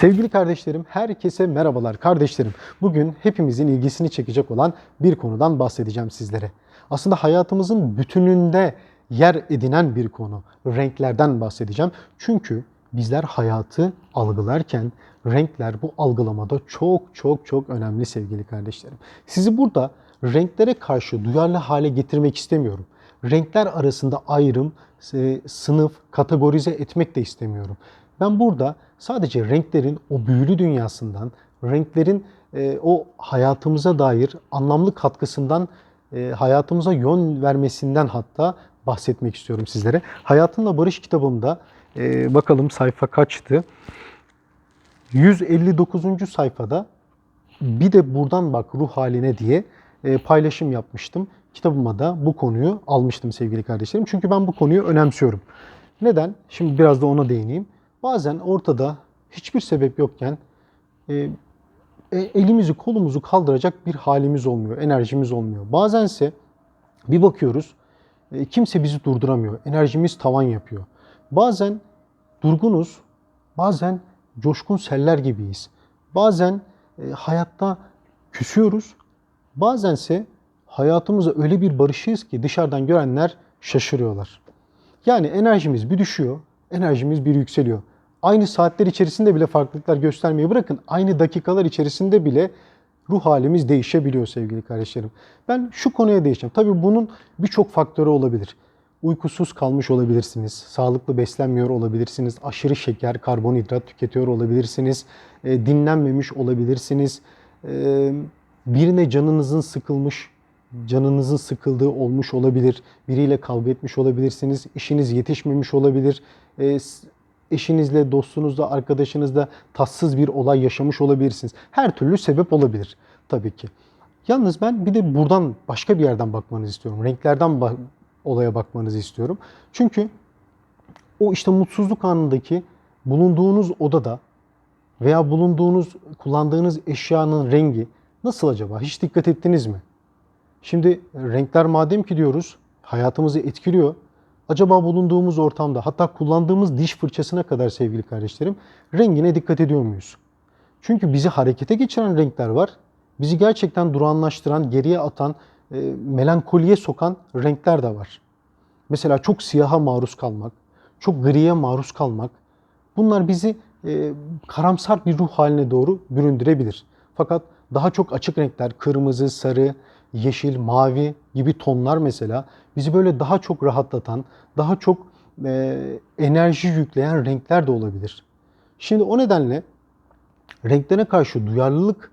Sevgili kardeşlerim, herkese merhabalar kardeşlerim. Bugün hepimizin ilgisini çekecek olan bir konudan bahsedeceğim sizlere. Aslında hayatımızın bütününde yer edinen bir konu. Renklerden bahsedeceğim. Çünkü bizler hayatı algılarken renkler bu algılamada çok çok çok önemli sevgili kardeşlerim. Sizi burada renklere karşı duyarlı hale getirmek istemiyorum. Renkler arasında ayrım, e, sınıf, kategorize etmek de istemiyorum. Ben burada sadece renklerin o büyülü dünyasından, renklerin e, o hayatımıza dair anlamlı katkısından, e, hayatımıza yön vermesinden hatta bahsetmek istiyorum sizlere. Hayatımla Barış kitabımda e, bakalım sayfa kaçtı? 159. sayfada bir de buradan bak ruh haline diye e, paylaşım yapmıştım. Kitabıma da bu konuyu almıştım sevgili kardeşlerim. Çünkü ben bu konuyu önemsiyorum. Neden? Şimdi biraz da ona değineyim. Bazen ortada hiçbir sebep yokken e, e, elimizi kolumuzu kaldıracak bir halimiz olmuyor, enerjimiz olmuyor. Bazense bir bakıyoruz e, kimse bizi durduramıyor. Enerjimiz tavan yapıyor. Bazen durgunuz, bazen coşkun seller gibiyiz. Bazen e, hayatta küsüyoruz. Bazense hayatımıza öyle bir barışıyız ki dışarıdan görenler şaşırıyorlar. Yani enerjimiz bir düşüyor, enerjimiz bir yükseliyor. Aynı saatler içerisinde bile farklılıklar göstermeyi bırakın. Aynı dakikalar içerisinde bile ruh halimiz değişebiliyor sevgili kardeşlerim. Ben şu konuya değişeceğim. Tabii bunun birçok faktörü olabilir. Uykusuz kalmış olabilirsiniz, sağlıklı beslenmiyor olabilirsiniz, aşırı şeker, karbonhidrat tüketiyor olabilirsiniz, e, dinlenmemiş olabilirsiniz, e, birine canınızın sıkılmış, canınızın sıkıldığı olmuş olabilir, biriyle kavga etmiş olabilirsiniz, işiniz yetişmemiş olabilir, e, eşinizle, dostunuzla, arkadaşınızla tatsız bir olay yaşamış olabilirsiniz. Her türlü sebep olabilir tabii ki. Yalnız ben bir de buradan başka bir yerden bakmanızı istiyorum. Renklerden ba- olaya bakmanızı istiyorum. Çünkü o işte mutsuzluk anındaki bulunduğunuz odada veya bulunduğunuz, kullandığınız eşyanın rengi nasıl acaba? Hiç dikkat ettiniz mi? Şimdi renkler madem ki diyoruz hayatımızı etkiliyor. Acaba bulunduğumuz ortamda hatta kullandığımız diş fırçasına kadar sevgili kardeşlerim rengine dikkat ediyor muyuz? Çünkü bizi harekete geçiren renkler var. Bizi gerçekten durağanlaştıran, geriye atan, e, melankoliye sokan renkler de var. Mesela çok siyaha maruz kalmak, çok griye maruz kalmak. Bunlar bizi e, karamsar bir ruh haline doğru büründürebilir. Fakat daha çok açık renkler, kırmızı, sarı, yeşil, mavi gibi tonlar mesela bizi böyle daha çok rahatlatan, daha çok e, enerji yükleyen renkler de olabilir. Şimdi o nedenle renklere karşı duyarlılık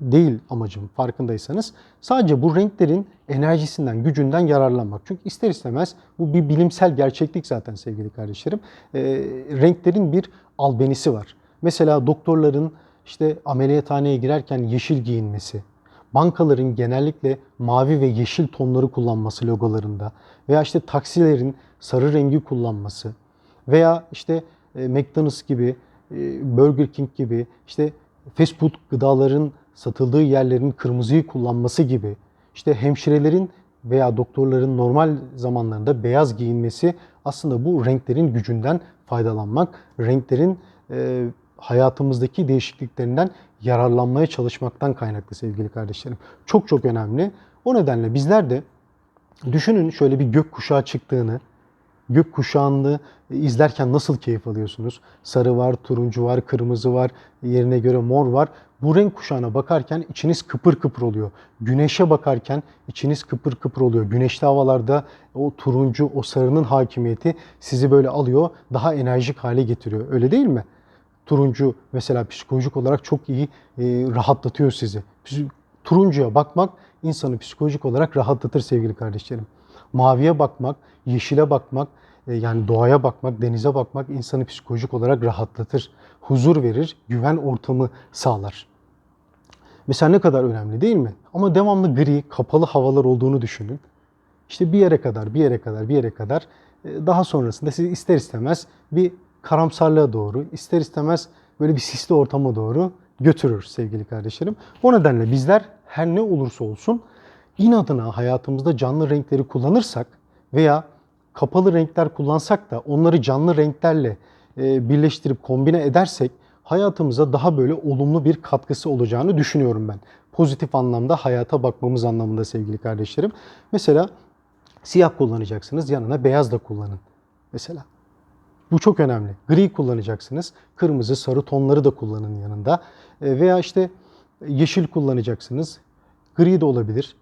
değil amacım farkındaysanız. Sadece bu renklerin enerjisinden, gücünden yararlanmak. Çünkü ister istemez bu bir bilimsel gerçeklik zaten sevgili kardeşlerim. E, renklerin bir albenisi var. Mesela doktorların işte ameliyathaneye girerken yeşil giyinmesi, bankaların genellikle mavi ve yeşil tonları kullanması logolarında veya işte taksilerin sarı rengi kullanması veya işte e, McDonald's gibi, e, Burger King gibi işte fast food gıdaların satıldığı yerlerin kırmızıyı kullanması gibi işte hemşirelerin veya doktorların normal zamanlarında beyaz giyinmesi aslında bu renklerin gücünden faydalanmak, renklerin e, hayatımızdaki değişikliklerinden yararlanmaya çalışmaktan kaynaklı sevgili kardeşlerim. Çok çok önemli. O nedenle bizler de düşünün şöyle bir gök kuşağı çıktığını, gök kuşağını izlerken nasıl keyif alıyorsunuz? Sarı var, turuncu var, kırmızı var, yerine göre mor var. Bu renk kuşağına bakarken içiniz kıpır kıpır oluyor. Güneşe bakarken içiniz kıpır kıpır oluyor. Güneşli havalarda o turuncu, o sarının hakimiyeti sizi böyle alıyor, daha enerjik hale getiriyor. Öyle değil mi? Turuncu mesela psikolojik olarak çok iyi e, rahatlatıyor sizi. Turuncuya bakmak insanı psikolojik olarak rahatlatır sevgili kardeşlerim. Maviye bakmak, yeşile bakmak, e, yani doğaya bakmak, denize bakmak insanı psikolojik olarak rahatlatır. Huzur verir, güven ortamı sağlar. Mesela ne kadar önemli değil mi? Ama devamlı gri, kapalı havalar olduğunu düşünün. İşte bir yere kadar, bir yere kadar, bir yere kadar e, daha sonrasında sizi ister istemez bir karamsarlığa doğru, ister istemez böyle bir sisli ortama doğru götürür sevgili kardeşlerim. O nedenle bizler her ne olursa olsun inadına hayatımızda canlı renkleri kullanırsak veya kapalı renkler kullansak da onları canlı renklerle e, birleştirip kombine edersek hayatımıza daha böyle olumlu bir katkısı olacağını düşünüyorum ben. Pozitif anlamda hayata bakmamız anlamında sevgili kardeşlerim. Mesela siyah kullanacaksınız yanına beyaz da kullanın. Mesela bu çok önemli. Gri kullanacaksınız. Kırmızı, sarı tonları da kullanın yanında. E, Veya işte yeşil kullanacaksınız. Gri de olabilir.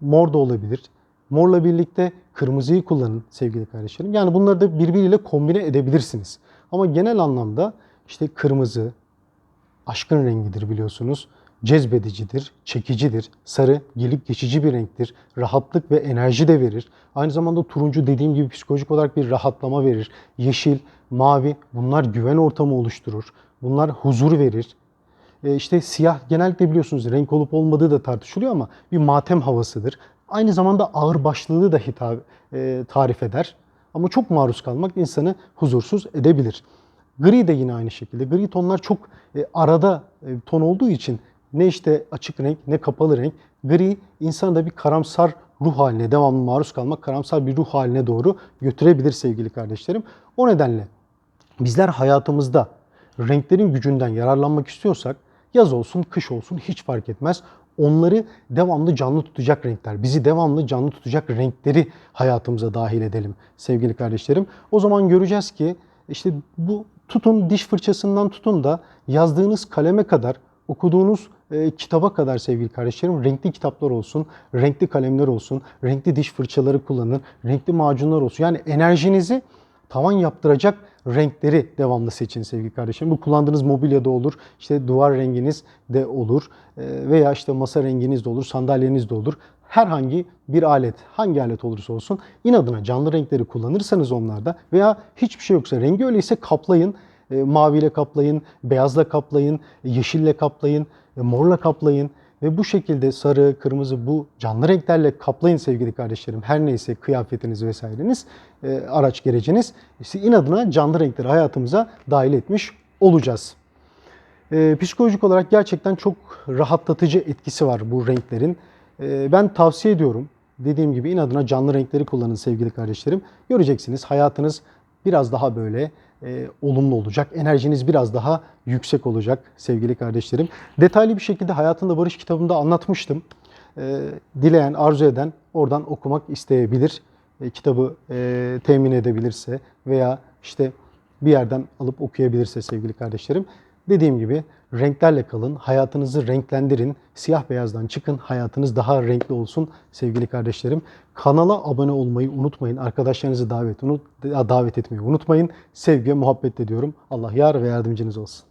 Mor da olabilir. Morla birlikte kırmızıyı kullanın sevgili kardeşlerim. Yani bunları da birbiriyle kombine edebilirsiniz. Ama genel anlamda işte kırmızı aşkın rengidir biliyorsunuz. Cezbedicidir, çekicidir. Sarı gelip geçici bir renktir. Rahatlık ve enerji de verir. Aynı zamanda turuncu dediğim gibi psikolojik olarak bir rahatlama verir. Yeşil, mavi bunlar güven ortamı oluşturur. Bunlar huzur verir. E, işte siyah genellikle biliyorsunuz renk olup olmadığı da tartışılıyor ama bir matem havasıdır. Aynı zamanda ağır başlılığı da hitap e, tarif eder. Ama çok maruz kalmak insanı huzursuz edebilir. Gri de yine aynı şekilde. Gri tonlar çok e, arada e, ton olduğu için ne işte açık renk ne kapalı renk. Gri insanı da bir karamsar ruh haline devamlı maruz kalmak karamsar bir ruh haline doğru götürebilir sevgili kardeşlerim. O nedenle bizler hayatımızda renklerin gücünden yararlanmak istiyorsak yaz olsun kış olsun hiç fark etmez. Onları devamlı canlı tutacak renkler, bizi devamlı canlı tutacak renkleri hayatımıza dahil edelim sevgili kardeşlerim. O zaman göreceğiz ki işte bu tutun diş fırçasından tutun da yazdığınız kaleme kadar okuduğunuz e, kitaba kadar sevgili kardeşlerim renkli kitaplar olsun, renkli kalemler olsun, renkli diş fırçaları kullanın, renkli macunlar olsun. Yani enerjinizi tavan yaptıracak renkleri devamlı seçin sevgili kardeşlerim. Bu kullandığınız mobilyada olur, işte duvar renginiz de olur e, veya işte masa renginiz de olur, sandalyeniz de olur. Herhangi bir alet, hangi alet olursa olsun inadına canlı renkleri kullanırsanız onlarda veya hiçbir şey yoksa rengi öyleyse kaplayın. E, maviyle kaplayın, beyazla kaplayın, yeşille kaplayın, e, morla kaplayın ve bu şekilde sarı, kırmızı bu canlı renklerle kaplayın sevgili kardeşlerim. Her neyse kıyafetiniz vesaireniz, e, araç gereciniz. İnadına canlı renkleri hayatımıza dahil etmiş olacağız. Psikolojik olarak gerçekten çok rahatlatıcı etkisi var bu renklerin. Ben tavsiye ediyorum. Dediğim gibi inadına canlı renkleri kullanın sevgili kardeşlerim. Göreceksiniz hayatınız biraz daha böyle e, olumlu olacak. Enerjiniz biraz daha yüksek olacak sevgili kardeşlerim. Detaylı bir şekilde Hayatında Barış kitabımda anlatmıştım. E, dileyen, arzu eden oradan okumak isteyebilir. E, kitabı e, temin edebilirse veya işte bir yerden alıp okuyabilirse sevgili kardeşlerim. Dediğim gibi renklerle kalın, hayatınızı renklendirin, siyah beyazdan çıkın, hayatınız daha renkli olsun sevgili kardeşlerim. Kanala abone olmayı unutmayın, arkadaşlarınızı davet, unut, davet etmeyi unutmayın. Sevgi, muhabbet ediyorum. Allah yar ve yardımcınız olsun.